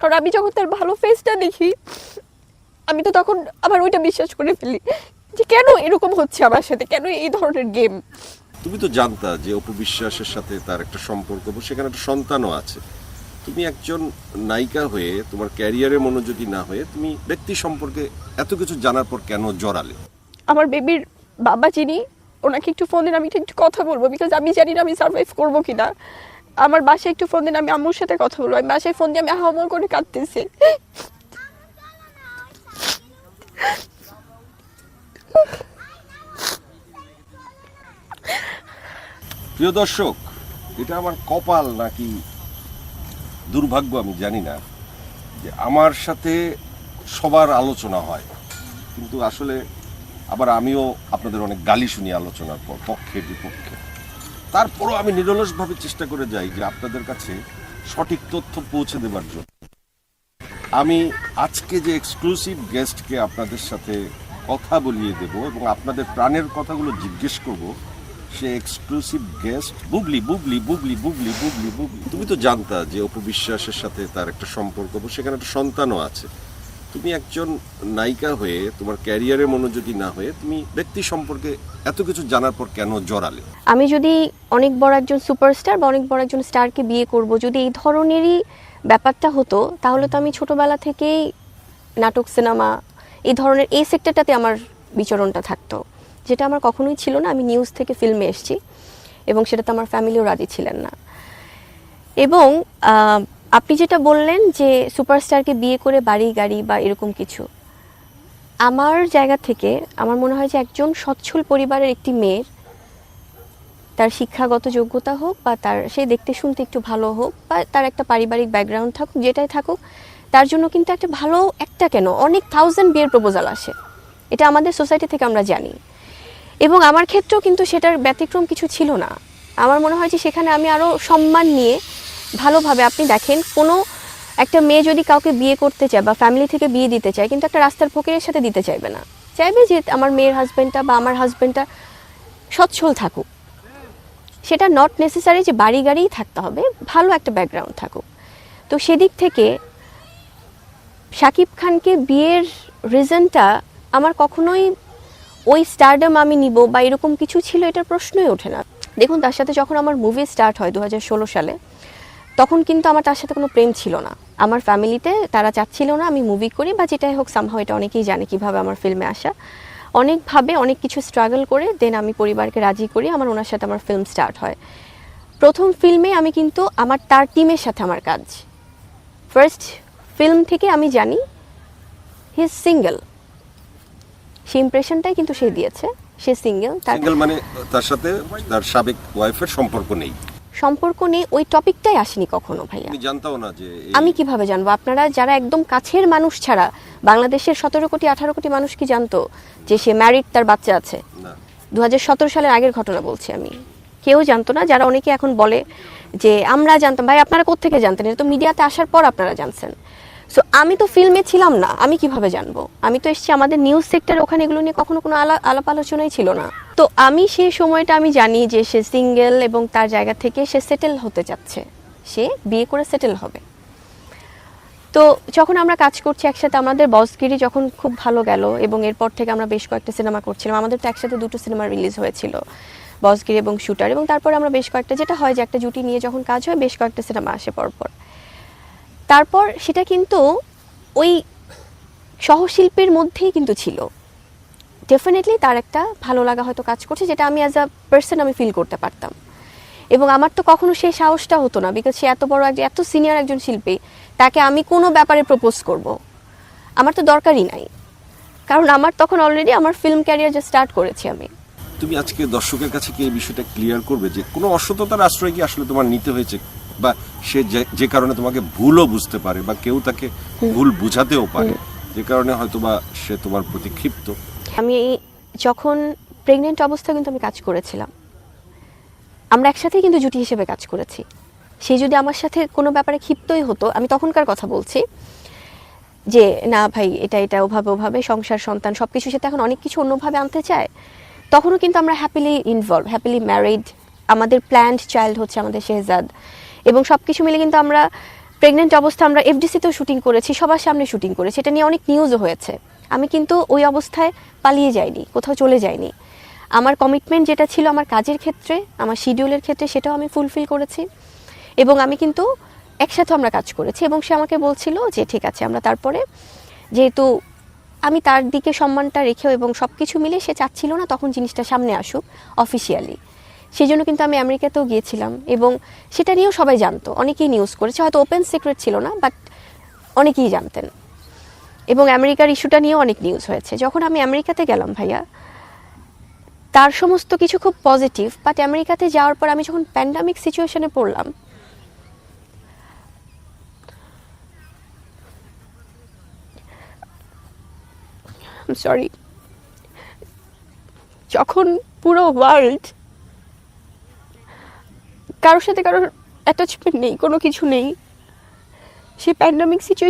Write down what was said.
কারণ আমি যখন তার ভালো ফেসটা দেখি আমি তো তখন আবার ওইটা বিশ্বাস করে ফেলি যে কেন এরকম হচ্ছে আমার সাথে? কেন এই ধরনের গেম তুমি তো জানতা যে অপু বিশ্বাসের সাথে তার একটা সম্পর্ক সেখানে একটা সন্তানও আছে। তুমি একজন নায়িকা হয়ে তোমার ক্যারিয়ারে মনোযোগী না হয়ে তুমি ব্যক্তি সম্পর্কে এত কিছু জানার পর কেন জড়ালে? আমার বেবির বাবা যিনি ওনাকে একটু ফোন দিন আমি একটু কথা বলব বিকজ আমি জানি না আমি সার্ভাইভ করব কিনা। আমার বাসায় একটু ফোন দিন, আমি আম্মুর সাথে কথা বলব। আমি বাসায় ফোন দিয়ে আমি হামল করে কাঁদতেছি। প্রিয় দর্শক, এটা আমার কপাল নাকি দুর্ভাগ্য আমি জানি না যে আমার সাথে সবার আলোচনা হয়। কিন্তু আসলে আবার আমিও আপনাদের অনেক গালি শুনি আলোচনার পর পক্ষে বিপক্ষে। তারপরও আমি নিরলসভাবে চেষ্টা করে যাই যে আপনাদের কাছে সঠিক তথ্য পৌঁছে দেবার জন্য। আমি আজকে যে এক্সক্লুসিভ গেস্টকে আপনাদের সাথে কথা বলিয়ে দেব এবং আপনাদের প্রাণের কথাগুলো জিজ্ঞেস করব, সে এক্সক্লুসিভ গেস্ট বুবলি বুবলি বুবলি বুবলি বুবলি বুবলি। তুমি তো জানতা যে অপবিশ্বাসের সাথে তার একটা সম্পর্ক সেখানে একটা সন্তানও আছে। তুমি একজন নায়িকা হয়ে, তোমার ক্যারিয়ারে মনোযোগী না হয়ে তুমি ব্যক্তি সম্পর্কে এত কিছু জানার পর কেন জড়ালে? আমি যদি অনেক বড় একজন সুপারস্টার বা অনেক বড় একজন স্টারকে বিয়ে করব, যদি এই ধরনেরই ব্যাপারটা হতো, তাহলে তো আমি ছোটবেলা থেকেই নাটক, সিনেমা, এই ধরনের এই সেক্টরটাতে আমার বিচরণটা থাকতো। যেটা আমার কখনোই ছিল না, আমি নিউজ থেকে ফিল্মে এসেছি এবং সেটাতে আমার ফ্যামিলিও রাজি ছিলেন না। এবং আপনি যেটা বললেন যে সুপারস্টারকে বিয়ে করে বাড়ি, গাড়ি বা এরকম কিছু, আমার জায়গা থেকে আমার মনে হয় যে একজন সচ্ছল পরিবারের একটি মেয়ের তার শিক্ষাগত যোগ্যতা হোক বা তার, সে দেখতে শুনতে একটু ভালো হোক বা তার একটা পারিবারিক ব্যাকগ্রাউন্ড থাকুক, যেটাই থাকুক, তার জন্য কিন্তু একটা ভালো একটা কেন, অনেক থাউজেন্ড বিয়ের প্রপোজাল আসে। এটা আমাদের সোসাইটি থেকে আমরা জানি। এবং আমার ক্ষেত্রেও কিন্তু সেটার ব্যতিক্রম কিছু ছিল না। আমার মনে হয় যে সেখানে আমি আরও সম্মান নিয়ে ভালোভাবে আপনি দেখেন, কোনো একটা মেয়ে যদি কাউকে বিয়ে করতে চায় বা ফ্যামিলি থেকে বিয়ে দিতে চায়, কিন্তু একটা রাস্তার ফকিরের সাথে দিতে চাইবে না। চাইবে যে আমার মেয়ের হাজব্যান্ডটা বা আমার হাজব্যান্ডটা সচ্ছল থাকুক। সেটা নট নেসেসারি যে বাড়ি গাড়িই থাকতে হবে, ভালো একটা ব্যাকগ্রাউন্ড থাকুক। তো সেদিক থেকে শাকিব খানকে বিয়ের রিজনটা আমার কখনোই ওই স্টারডাম আমি নিব বা এরকম কিছু ছিল, এটার প্রশ্নই ওঠে না। দেখুন, তার সাথে যখন আমার মুভি স্টার্ট হয় দু হাজার ষোলো সালে তখন কিন্তু আমার তার সাথে কোনো প্রেম ছিল না। আমার ফ্যামিলিতে তারা চাচ্ছিল না আমি মুভি করি বা যেটাই হোক সামহাও এটা অনেকেই জানে কীভাবে আমার ফিল্মে আসা। অনেকভাবে অনেক কিছু স্ট্রাগল করে দেন আমি পরিবারকে রাজি করি, আমার ওনার সাথে আমার ফিল্ম স্টার্ট হয়। প্রথম ফিল্মে আমি কিন্তু আমার তার টিমের সাথে আমার কাজ। ফার্স্ট ফিল্ম থেকে আমি জানি হি ইজ সিঙ্গেল সেই ইমপ্রেশনটাই কিন্তু সে দিয়েছে। সে সিঙ্গেল তার মানে তার সাথে তার সাবেক ওয়াইফের সম্পর্ক নেই। সম্পর্ক নেই ওই টপিকটাই আসেনি কখনো ভাইয়া। তুমি জানতাও না যে আমি কীভাবে জানব? আপনারা যারা একদম কাছের মানুষ ছাড়া বাংলাদেশের সতেরো কোটি আঠারো কোটি মানুষ কি জানতো যে সে ম্যারিড তার বাচ্চা আছে? না। দু সালের আগের ঘটনা বলছি আমি। কেউ জানতো না যারা অনেকে এখন বলে যে আমরা জানতাম। ভাই আপনারা কোত্থেকে জানতেন? এটা তো মিডিয়াতে আসার পর আপনারা জানছেন। সো আমি তো ফিল্মে ছিলাম না আমি কীভাবে জানব? আমি তো এসেছি আমাদের নিউজ সেক্টর ওখানে এগুলো নিয়ে কখনো কোনো আলা- আলাপ আলোচনাই ছিল না। তো আমি সেই সময়টা আমি জানি যে সে সিঙ্গেল এবং তার জায়গা থেকে সে সেটেল হতে যাচ্ছে। সে বিয়ে করে সেটেল হবে। তো যখন আমরা কাজ করছি একসাথে, আমাদের বসগিরি যখন খুব ভালো গেল এবং এরপর থেকে আমরা বেশ কয়েকটা সিনেমা করছিলাম, আমাদের তো একসাথে দুটো সিনেমা রিলিজ হয়েছিল বসগিরি এবং শুটার এবং তারপর আমরা বেশ কয়েকটা, যেটা হয় যে একটা জুটি নিয়ে যখন কাজ হয়, বেশ কয়েকটা সিনেমা আসে পরপর। তারপর সেটা কিন্তু ওই সহশিল্পীর মধ্যেই কিন্তু ছিল। ডেফিনেটলি তার একটা ভালো লাগা হয়তো কাজ করছে যেটা আমি অ্যাজ আ পার্সন আমি ফিল করতে পারতাম। এবং আমার তো কখনো সেই সাহসটা হতো না বিকজ সে এত বড় একজন এত সিনিয়র একজন শিল্পী তাকে আমি কোনো ব্যাপারে প্রপোজ করব। আমার তো দরকারই নাই। কারণ আমার তখন অলরেডি আমার ফিল্ম ক্যারিয়ার যে স্টার্ট করেছি আমি। তুমি আজকে দর্শকের কাছে কি এই বিষয়টা ক্লিয়ার করবে যে কোনো অসততার আশ্রয় কি আসলে তোমার নিতে হয়েছে? বা সে যে- যে কারণে তোমাকে ভুলও বুঝতে পারে বা কেউ তাকে ভুল বুঝাতেও পারে। যে কারণে হয়তো বা সে তোমার প্রতি ক্ষিপ্ত। আমি যখন প্রেগনেন্ট অবস্থায় কিন্তু আমি কাজ করেছিলাম। আমরা একসাথেই কিন্তু জুটি হিসেবে কাজ করেছি। সে যদি আমার সাথে কোনো ব্যাপারে ক্ষিপ্তই হতো, আমি তখনকার কথা বলছি যে, না ভাই, এটা এটা, ওভাবে ওভাবে, সংসার, সন্তান সব কিছু সাথে এখন অনেক কিছু অন্যভাবে আনতে চায়। তখনও কিন্তু আমরা হ্যাপিলি ইনভলভ হ্যাপিলি ম্যারিড আমাদের প্ল্যান্ড চাইল্ড হচ্ছে আমাদের শেহজাদ। এবং সব কিছু মিলে কিন্তু আমরা প্রেগনেন্ট অবস্থা আমরা এফডিসিতেও শুটিং করেছি, সবার সামনে শুটিং করেছি। এটা নিয়ে অনেক নিউজও হয়েছে। আমি কিন্তু ওই অবস্থায় পালিয়ে যাইনি, কোথাও চলে যাইনি। আমার কমিটমেন্ট যেটা ছিল আমার কাজের ক্ষেত্রে, আমার শিডিউলের ক্ষেত্রে, সেটাও আমি ফুলফিল করেছি। এবং আমি কিন্তু একসাথে আমরা কাজ করেছি এবং সে আমাকে বলছিল যে, ঠিক আছে, আমরা তারপরে যেহেতু আমি তার দিকে সম্মানটা রেখেও এবং সব কিছু মিলে সে চাচ্ছিল না তখন জিনিসটা সামনে আসুক অফিসিয়ালি সেই জন্য কিন্তু আমি আমেরিকাতেও গিয়েছিলাম এবং সেটা নিয়েও সবাই জানতো। অনেকেই নিউজ করেছে, হয়তো ওপেন সিক্রেট ছিল না বাট অনেকেই জানতেন। এবং আমেরিকার ইস্যুটা নিয়েও অনেক নিউজ হয়েছে। যখন আমি আমেরিকাতে গেলাম ভাইয়া, তার সমস্ত কিছু খুব পজিটিভ বাট আমেরিকাতে যাওয়ার পর আমি যখন প্যান্ডামিক সিচুয়েশনে পড়লাম সরি যখন পুরো ওয়ার্ল্ড কারোর সাথে কারোর অ্যাটাচমেন্ট নেই, কোনো কিছু নেই, সেই প্যান্ডামিক সিচুয়েশন